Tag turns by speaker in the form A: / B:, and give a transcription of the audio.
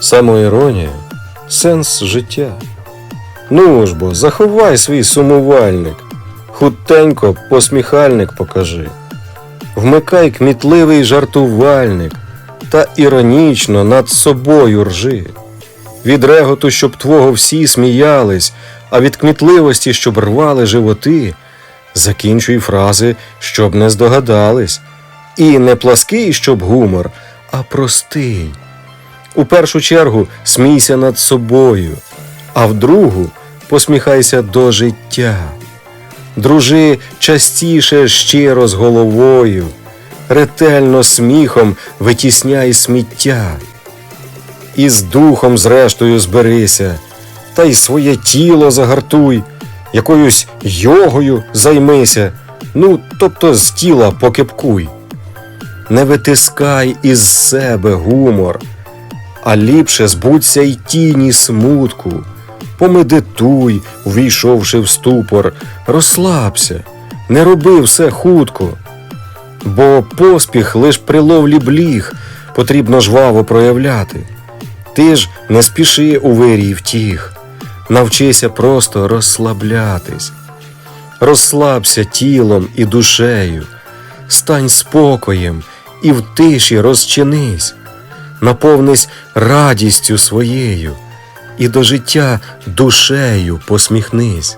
A: Самоіронія сенс життя. Ну ж бо, заховай свій сумувальник, хутенько посміхальник покажи. Вмикай кмітливий жартувальник та іронічно над собою ржи. Від реготу, щоб твого всі сміялись, а від кмітливості, щоб рвали животи, закінчуй фрази, щоб не здогадались. І не плаский, щоб гумор, а простий. У першу чергу смійся над собою, а в другу посміхайся до життя. Дружи частіше щиро з головою, ретельно сміхом витісняй сміття. І з духом зрештою зберися, та й своє тіло загартуй, якоюсь йогою займися, ну, тобто з тіла покипкуй. Не витискай із себе гумор, а ліпше збудься й тіні смутку. Помедитуй, увійшовши в ступор, розслабся, не роби все хутко. Бо поспіх лиш при ловлі бліг потрібно жваво проявляти. Ти ж не спіши у вирій втіх, навчися просто розслаблятись. Розслабся тілом і душею, стань спокоєм і в тиші розчинись, наповнись радістю своєю і до життя душею посміхнись.